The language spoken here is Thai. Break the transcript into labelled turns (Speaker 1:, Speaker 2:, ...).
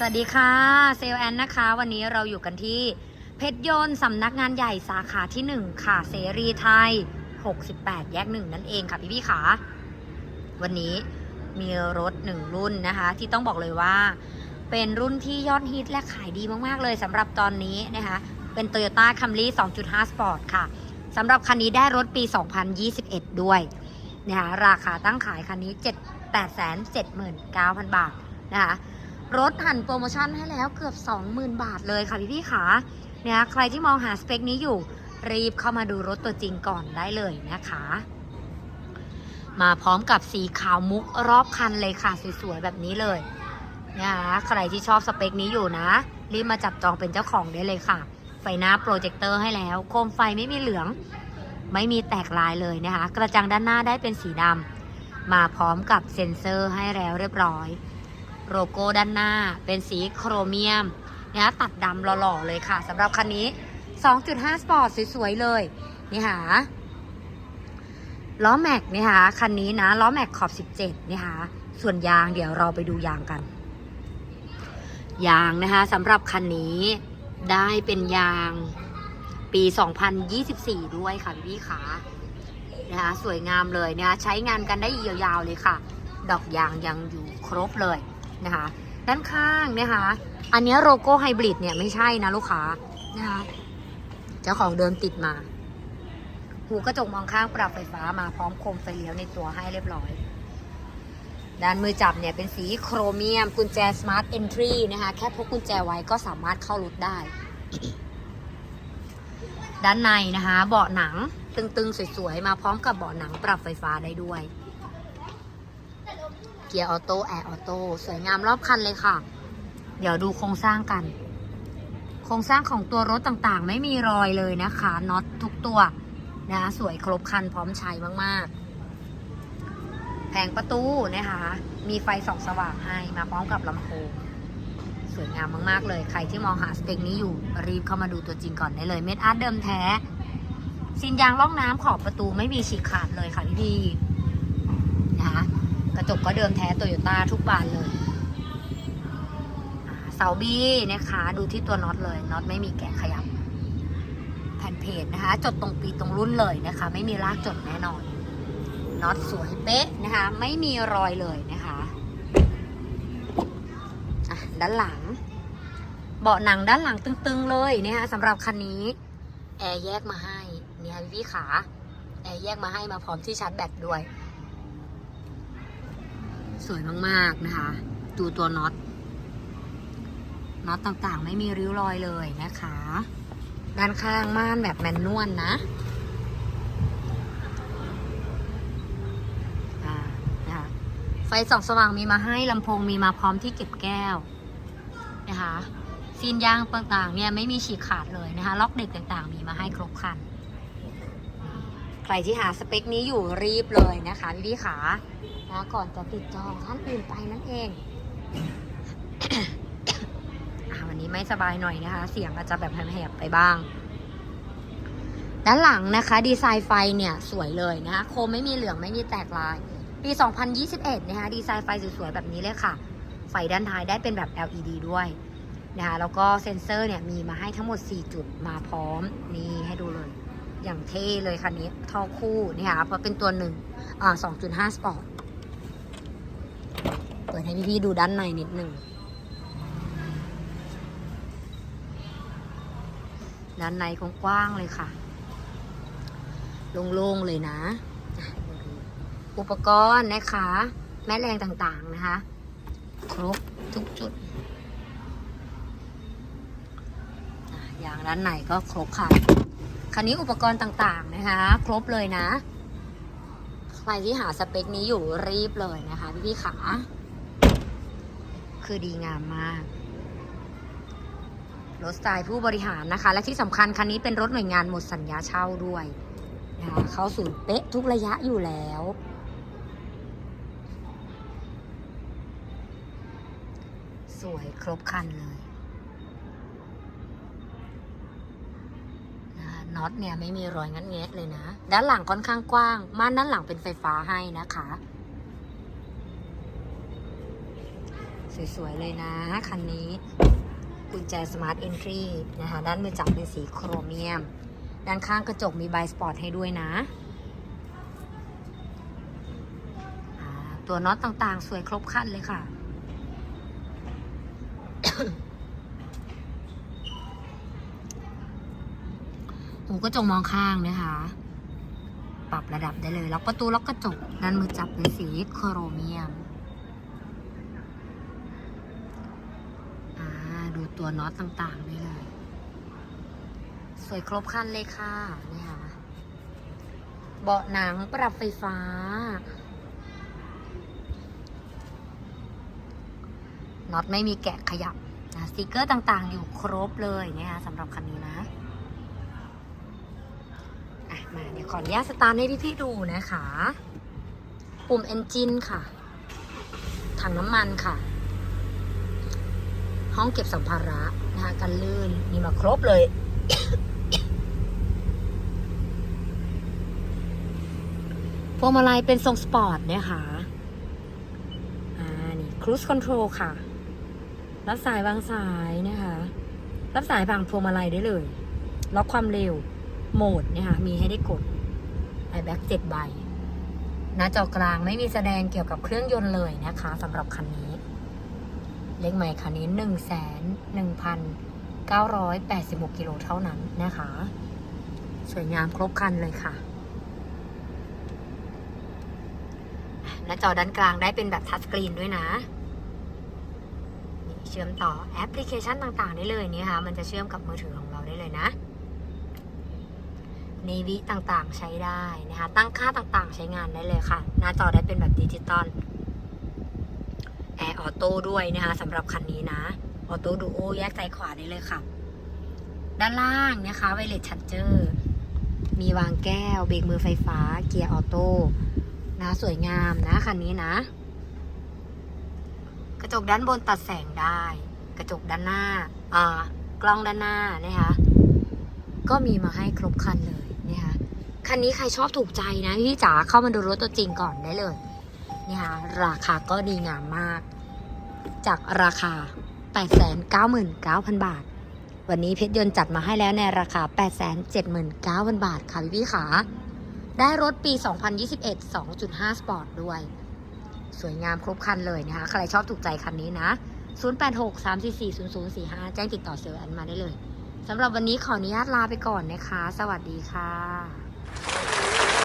Speaker 1: สวัสดีค่ะเซลแอนนะคะ วันนี้เราอยู่กันที่เพชรยนต์สำนักงานใหญ่สาขาที่ 1 ค่ะ เสรีไทย 68 แยกหนึ่งนั่นเองค่ะพี่พี่ๆค่ะวันนี้มีรถหนึ่งรุ่นนะคะ ที่ต้องบอกเลยว่า เป็นรุ่นที่ยอดฮิตและขายดีมากๆเลยสำหรับตอนนี้นะคะ เป็น Toyota Camry 2.5 Sport ค่ะสำหรับคันนี้ได้รถปี 2021 ด้วยนะคะราคาตั้งขายคันนี้ 7 879,000 บาทนะคะ รถหันโปรโมชั่นให้แล้วเกือบ 20,000 บาทเลยค่ะพี่พี่ๆค่ะเนี่ยใครที่มองหาสเปคนี้อยู่ รีบเข้ามาดูรถตัวจริงก่อนได้เลยนะคะ มาพร้อมกับสีขาวมุกรอบคันเลยค่ะสวยๆแบบนี้เลยนะคะใครที่ชอบสเปคนี้อยู่นะ รีบมาจับจองเป็นเจ้าของได้เลยค่ะ ไฟหน้าโปรเจคเตอร์ให้แล้ว โคมไฟไม่มีเหลือง ไม่มีแตกลายเลยนะคะ กระจังด้านหน้าได้เป็นสีดำมาพร้อมกับเซ็นเซอร์ให้แล้วเรียบร้อย โลโก้ด้านหน้าเป็นสีโครเมียมนะคะตัดดำหล่อๆเลยค่ะสำหรับคันนี้ 2.5 สปอร์ตสวยๆเลยนี่ค่ะล้อแม็กนี่ค่ะคันนี้นะล้อแม็กขอบ 17นี่ค่ะส่วนยางเดี๋ยวเราไปดูยางกัน ยางนะคะสำหรับคันนี้ได้เป็นยางปี 2024 ด้วยค่ะพี่ๆค่ะนะคะสวยงามเลยนะคะใช้งานกันได้ยาวๆเลยค่ะ ดอกยางยังอยู่ครบเลย นะคะ ด้านข้างนะคะ อันนี้โลโก้ไฮบริดเนี่ยไม่ใช่นะลูกค้านะคะเจ้าของเดิมติดมา หูกระจกมองข้างปรับไฟฟ้ามาพร้อมโคมไฟเลี้ยวในตัวให้เรียบร้อย ด้านมือจับเนี่ยเป็นสีโครเมียม กุญแจ Smart Entry นะคะ แค่พกกุญแจไว้ก็สามารถเข้ารถได้ ด้านในนะคะ เบาะหนังตึงๆ สวยๆ มาพร้อมกับเบาะหนังปรับไฟฟ้าได้ด้วย เกียร์ออโต้แอร์ออโต้สวยงามรอบคันเลยค่ะ เดี๋ยวดูโครงสร้างกัน โครงสร้างของตัวรถต่างๆ ไม่มีรอยเลยนะคะน็อตทุกตัวนะสวยครบคันพร้อมใช้มากๆ แผงประตูนะคะ มีไฟส่องสว่างให้มาพร้อมกับลำโพงสวยงามมากๆ เลย ใครที่มองหาสเปคนี้อยู่รีบเข้ามาดูตัวจริงก่อนได้เลยเม็ดอาร์ตเดิมแท้ซินยางล่องน้ำขอบประตูไม่มีฉีกขาดเลยค่ะพี่ๆนะคะ กระจกก็เดิมแท้โตโยต้าทุกบานเลยเสาบีนะคะ ดูที่ตัวน็อตเลยน็อตไม่มีแกะขยับ แผ่นเพจนะคะ จดตรงปีตรงรุ่นเลยนะคะ ไม่มีลากจดแน่นอนน็อตสวยเป๊ะนะคะ ไม่มีรอยเลยนะคะะด้านหลัง เบาะหนังด้านหลังตึงๆเลยนะคะสำหรับคันนี้แอร์แยกมาให้เนี่ยพี่ขาแอร์แยกมาให้มาพร้อมที่ชาร์จแบตด้วย สวยมากๆนะคะ ดูตัวน็อต น็อตต่างๆ ไม่มีริ้วรอยเลยนะคะ ด้านข้างม่านแบบแมนนวลนะอ่านะคะไฟส่องสว่างมีมาให้ลำโพงมีมาพร้อมที่เก็บแก้วนะคะซีนยางต่างๆเนี่ยไม่มีฉีกขาดเลยนะคะ ล็อกเด็กต่างๆ มีมาให้ครบครัน ใครที่หาสเปคนี้อยู่รีบเลยนะคะพี่ๆขา นะก่อนจะติดจองท่านอื่นไปนั่นเองวันนี้ไม่สบายหน่อยนะคะ เสียงอาจจะแบบแหบๆไปบ้าง ด้านหลังนะคะ ดีไซน์ไฟเนี่ยสวยเลยนะคะ โคมไม่มีเหลืองไม่มีแตกลาย ปี 2021 นะคะ ดีไซน์ไฟสวยๆ แบบนี้เลยค่ะ ไฟด้านท้ายได้เป็นแบบ LED ด้วยนะคะ แล้วก็เซ็นเซอร์เนี่ยมีมาให้ทั้งหมด 4 จุดมาพร้อม นี่ให้ดูเลย อย่างเท่เลยคันนี้ท่อคู่นี่ค่ะเพราะเป็นตัวหนึ่งอ่า2.5 สปอร์ต ให้พี่ๆดูด้านในนิดหนึ่ง ด้านในกว้างๆเลยค่ะ โล่งๆเลยนะ อุปกรณ์นะคะ แม่แรงต่างๆนะคะ ครบทุกจุด อย่างด้านในก็ครบค่ะคันนี้อุปกรณ์ต่างๆนะคะ ครบเลยนะ ใครที่หาสเปคนี้อยู่รีบเลยนะคะพี่ขา คือดีงามมาก รถสไตล์ผู้บริหารนะคะ และที่สำคัญคันนี้เป็นรถหน่วยงานหมดสัญญาเช่าด้วยนะคะเขาศูนเป๊ะทุกระยะอยู่แล้วสวยครบคันเลยนะน็อตเนี่ยไม่มีรอยงัดแงะเลยนะ ด้านหลังค่อนข้างกว้าง ม่านด้านหลังเป็นไฟฟ้าให้นะคะ สวยๆเลยนะ คันนี้กุญแจสมาร์ทเอนทรีนะคะด้านมือจับเป็นสีโครเมียม ด้านข้างกระจกมีไบสปอร์ตให้ด้วยนะ ตัวน็อตต่างๆ สวยครบคันเลยค่ะหูกระจกมองข้างนะคะ ปรับระดับได้เลย ล็อกประตูล็อกกระจกด้านมือจับเป็นสีโครเมียม อ่า ดูตัวน็อตต่างๆได้เลย สวยครบครันเลยค่ะนี่ค่ะเบาะหนังปรับไฟฟ้า น็อตไม่มีแกะขยับนะสติกเกอร์ต่างๆ อยู่ครบเลยเนะคะสำหรับคันนี้นะอะมาเดี๋ยวขออนุญาตสตาร์ทให้พี่ๆดูนะคะ ปุ่มเอนจินค่ะ ถังน้ำมันค่ะ ห้องเก็บสัมภาระนะคะกันลื่นมีมาครบเลย พวงมาลัยเป็นทรงสปอร์ตนะคะอ่านี่ครู i คอนโทรลค่ะ รับสายวางสายนะคะ รับสายผ่านพวงมาลัยได้เลย ล็อกความเร็ว โหมดนะคะมีให้ได้กดไอแบ็กเจ็ดใบหน้าจอกลางไม่มีแสดงเกี่ยวกับเครื่องยนต์เลยนะคะสำหรับคันนี้ เลขใหม่คันนี้หนึ่งแสนหนึ่งพันเก้าร้อยแปดสิบหกกิโลเท่านั้นนะคะ สวยงามครบคันเลยค่ะหน้าจอด้านกลางได้เป็นแบบทัชสกรีนด้วยนะเชื่อมต่อแอปพลิเคชันต่างๆ ได้เลยนี่ค่ะ มันจะเชื่อมกับมือถือของเราได้เลยนะนวิต่างๆใช้ได้นะคะ ตั้งค่าต่างๆ ใช้งานได้เลยค่ะ หน้าจอได้เป็นแบบดิจิตอล แอร์ออโต้ด้วยนะคะสำหรับคันนี้นะออโต้ดูโอแยกซ้ายขวาได้เลยค่ะ ด้านล่างนะคะไวเลสชัดเจอร์มีวางแก้วเบรกมือไฟฟ้า เกียร์ออโต้นะสวยงามนะคันนี้นะ กระจกด้านบนตัดแสงได้ กระจกด้านหน้าอ่ากล้องด้านหน้านะคะก็มีมาให้ครบคันเลยนะคะคันนี้ใครชอบถูกใจนะพี่จ๋าเข้ามาดูรถตัวจริงก่อนได้เลย นี่ค่ะราคาก็ดีงามมาก จากราคา 899,000 บาท วันนี้เพชรยนต์จัดมาให้แล้วในราคา 879,000 บาทค่ะพี่พี่ขาได้รถปี 2021 2.5 สปอร์ตด้วย สวยงามครบคันเลยนะคะ ใครชอบถูกใจคันนี้นะ 086 344 0045 แจ้งติดต่อเซลล์แอนมาได้เลย สำหรับวันนี้ขออนุญาตลาไปก่อนนะคะ สวัสดีค่ะ